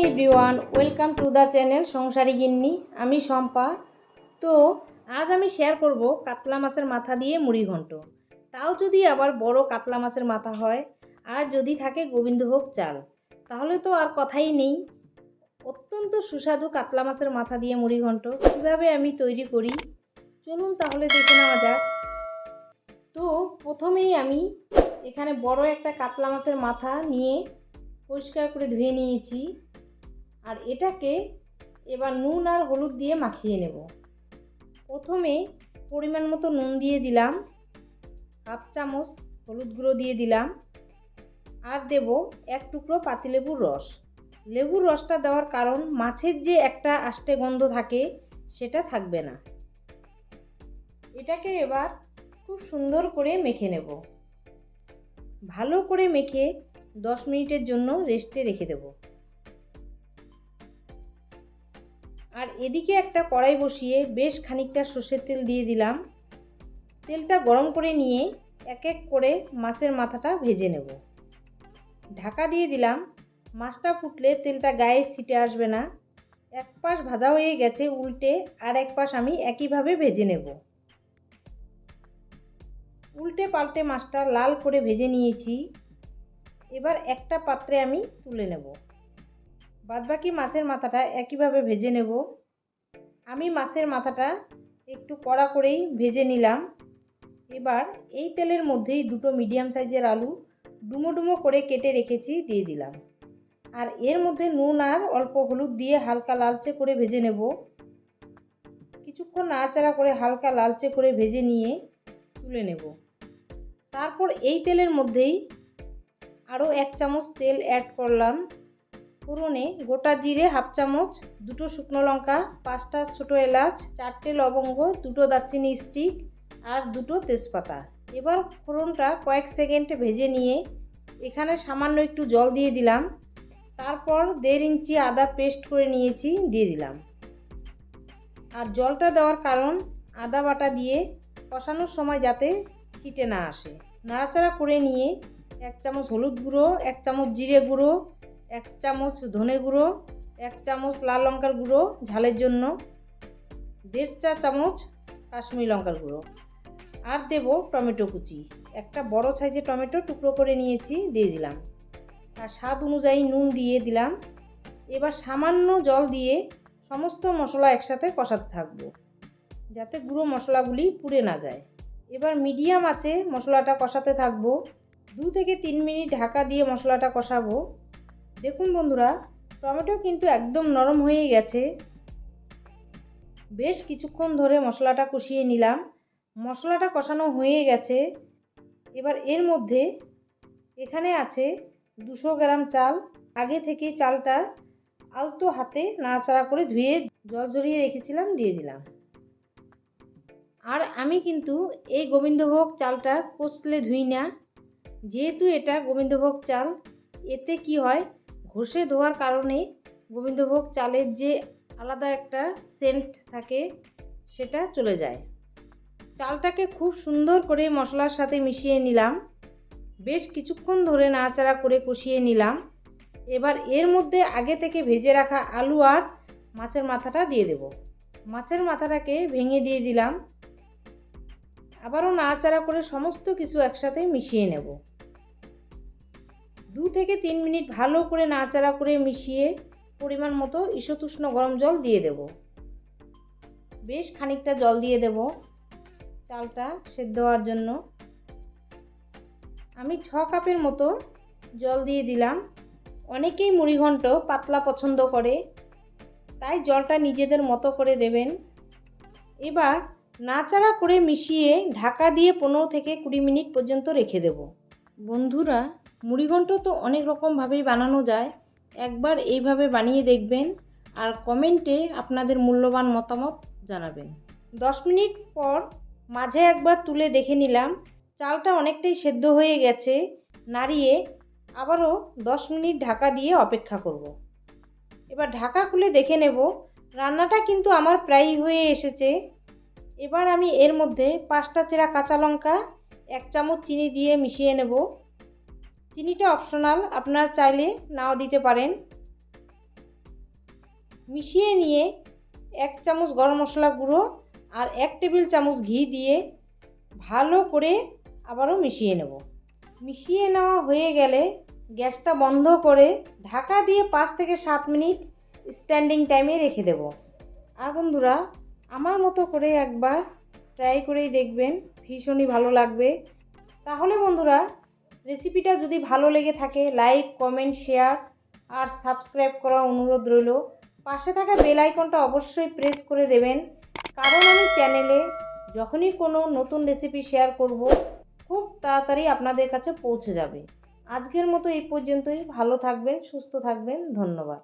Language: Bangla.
Everyone, welcome to the channel সংসারী গিন্নি। আমি শম্পা। তো, আজ আমি শেয়ার করব কাতলা মাছের মাথা দিয়ে মুড়ি ঘন্ট। তাও যদি আবার বড় কাতলা মাছের মাথা হয়, আর যদি থাকে গোবিন্দভোগ চাল, তাহলে তো আর কথাই নেই। অত্যন্ত সুস্বাদু কাতলা মাছের মাথা দিয়ে মুড়ি ঘন্ট কীভাবে আমি তৈরি করি? চলুন তাহলে দেখে নেওয়া যাক। তো, প্রথমেই আমি এখানে বড় একটা কাতলা মাছের মাথা নিয়ে পরিষ্কার করে ধুয়ে নিয়েছি। আর এটাকে এবার নুন আর হলুদ দিয়ে মাখিয়ে নেব। প্রথমে পরিমাণ মতো নুন দিয়ে দিলাম, হাফ চামচ হলুদ গুঁড়ো দিয়ে দিলাম, আর দেব এক টুকরো পাতিলেবুর রস। লেবুর রসটা দেওয়ার কারণ মাছের যে একটা আষ্টে গন্ধ থাকে, সেটা থাকবে না। এটাকে এবার খুব সুন্দর করে মেখে নেব। ভালো করে মেখে দশ মিনিটের জন্য রেস্টে রেখে দেব। আর এদিকে একটা কড়াই বসিয়ে বেশ খানিকটা সর্ষের তেল দিয়ে দিলাম। তেলটা গরম করে নিয়ে এক এক করে মাছের মাথাটা ভেজে নেব। ঢাকা দিয়ে দিলাম। মাছটা ফুটলে তেলটা গায়ে ছিটে আসবে না। এক পাশ ভাজা হয়ে গেছে উল্টে আর এক পাশ আমি একইভাবে ভেজে নেব। উল্টে পাল্টে মাছটা লাল করে ভেজে নিয়েছি। এবার একটা পাত্রে আমি তুলে নেব। বাদবাকি মাছের মাথাটা একইভাবে ভেজে নেব। আমি মাছের মাথাটা একটু কড়া করেই ভেজে নিলাম। এবার এই তেলের মধ্যেই দুটো মিডিয়াম সাইজের আলু ডুমো ডুমো করে কেটে রেখেছি, দিয়ে দিলাম। আর এর মধ্যে নুন আর অল্প হলুদ দিয়ে হালকা লালচে করে ভেজে নেব। কিছুক্ষণ নাড়াচাড়া করে হালকা লালচে করে ভেজে নিয়ে তুলে নেব। তারপর এই তেলের মধ্যেই আরও এক চামচ তেল অ্যাড করলাম। ফোড়নে গোটা জিরে হাফ চামচ, দুটো শুকনো লঙ্কা, পাঁচটা ছোটো এলাচ, চারটে লবঙ্গ, দুটো দারচিনি স্টিক আর দুটো তেজপাতা। এবার ফোড়নটা কয়েক সেকেন্ড ভেজে নিয়ে এখানে সামান্য একটু জল দিয়ে দিলাম। তারপর দেড় ইঞ্চি আদা পেস্ট করে নিয়েছি, দিয়ে দিলাম। আর জলটা দেওয়ার কারণ আদা বাটা দিয়ে কষানোর সময় যাতে ছিটে না আসে। নাড়াচাড়া করে নিয়ে এক চামচ হলুদ গুঁড়ো, এক চামচ জিরে গুঁড়ো এক চামচ ধনে গুঁড়ো, এক চামচ লাল লঙ্কার গুঁড়ো ঝালের জন্য, দেড় চা চামচ কাশ্মীরি লঙ্কার গুঁড়ো আর দেব টমেটো কুচি। একটা বড় সাইজের টমেটো টুকরো করে নিয়েছি, দিয়ে দিলাম। আর স্বাদ অনুযায়ী নুন দিয়ে দিলাম। এবার সামান্য জল দিয়ে সমস্ত মশলা একসাথে কষাতে থাকব, যাতে গুঁড়ো মশলাগুলি পুড়ে না যায়। এবার মিডিয়াম আছে মশলাটা কষাতে থাকব। দু থেকে তিন মিনিট ঢাকা দিয়ে মশলাটা কষাবো। দেখুন বন্ধুরা, টমেটো কিন্তু একদম নরম হয়ে গেছে। বেশ কিছুক্ষণ ধরে মশলাটা কষিয়ে নিলাম। মশলাটা কষানো হয়ে গেছে। এবার এর মধ্যে এখানে আছে দুশো গ্রাম চাল। আগে থেকে চালটা আলতো হাতে নাড়াচাড়া করে ধুয়ে জল ঝরিয়ে রেখেছিলাম, দিয়ে দিলাম। আর আমি কিন্তু এই গোবিন্দভোগ চালটা কষলে ধুই না। যেহেতু এটা গোবিন্দভোগ চাল, এতে কি হয় ঘষে ধোয়ার কারণে গোবিন্দভোগ চালের যে আলাদা একটা সেন্ট থাকে, সেটা চলে যায়। চালটাকে খুব সুন্দর করে মশলার সাথে মিশিয়ে নিলাম। বেশ কিছুক্ষণ ধরে নাড়াচাড়া করে কষিয়ে নিলাম। এবার এর মধ্যে আগে থেকে ভেজে রাখা আলু আর মাছের মাথাটা দিয়ে দেব। মাছের মাথাটাকে ভেঙে দিয়ে দিলাম। আবারও নাড়াচাড়া করে সমস্ত কিছু একসাথে মিশিয়ে নেব। দু থেকে তিন মিনিট ভালো করে নাড়াচাড়া করে মিশিয়ে পরিমাণ মতো ঈশতুষ্ণ গরম জল দিয়ে দেব। বেশ খানিকটা জল দিয়ে দেব চালটা সেদ্ধ হওয়ার জন্য। আমি ছ কাপের মতো জল দিয়ে দিলাম। অনেকেই মুড়িঘণ্ট পাতলা পছন্দ করে, তাই জলটা নিজেদের মতো করে দেবেন। এবার নাচাড়া করে মিশিয়ে ঢাকা দিয়ে পনেরো থেকে কুড়ি মিনিট পর্যন্ত রেখে দেব। বন্ধুরা মুড়িঘণ্ট তো অনেক রকমভাবেই বানানো যায়। একবার এইভাবে বানিয়ে দেখবেন আর কমেন্টে আপনাদের মূল্যবান মতামত জানাবেন। দশ মিনিট পর মাঝে একবার তুলে দেখে নিলাম, চালটা অনেকটাই সেদ্ধ হয়ে গেছে, নাড়িয়ে আবারও দশ মিনিট ঢাকা দিয়ে অপেক্ষা করব। এবার ঢাকা খুলে দেখে নেব, রান্নাটা কিন্তু আমার প্রায়ই হয়ে এসেছে। এবার আমি এর মধ্যে পাঁচটা চেরা কাঁচা লঙ্কা, এক চামচ চিনি দিয়ে মিশিয়ে নেব। চিনিটা অপশনাল আপনারা চাইলে নাও দিতে পারেন। মিশিয়ে নিয়ে এক চামচ গরম মশলা গুঁড়ো আর এক টেবিল চামচ ঘি দিয়ে ভালো করে আবারও মিশিয়ে নেব। মিশিয়ে নেওয়া হয়ে গেলে গ্যাসটা বন্ধ করে ঢাকা দিয়ে পাঁচ থেকে সাত মিনিট স্ট্যান্ডিং টাইমে রেখে দেব। আর বন্ধুরা, আমার মতো করে একবার ট্রাই করেই দেখবেন, ভীষণই ভালো লাগবে। তাহলে বন্ধুরা রেসিপিটা যদি ভালো লেগে থাকে লাইক কমেন্ট শেয়ার আর সাবস্ক্রাইব করার অনুরোধ রইল। পাশে থাকা বেল আইকনটা অবশ্যই প্রেস করে দেবেন। কারণ আমি চ্যানেলে যখনই কোনো নতুন রেসিপি শেয়ার করব, খুব তাড়াতাড়ি আপনাদের কাছে পৌঁছে যাবে। আজকের মতো এই পর্যন্তই। ভালো থাকবেন, সুস্থ থাকবেন। ধন্যবাদ।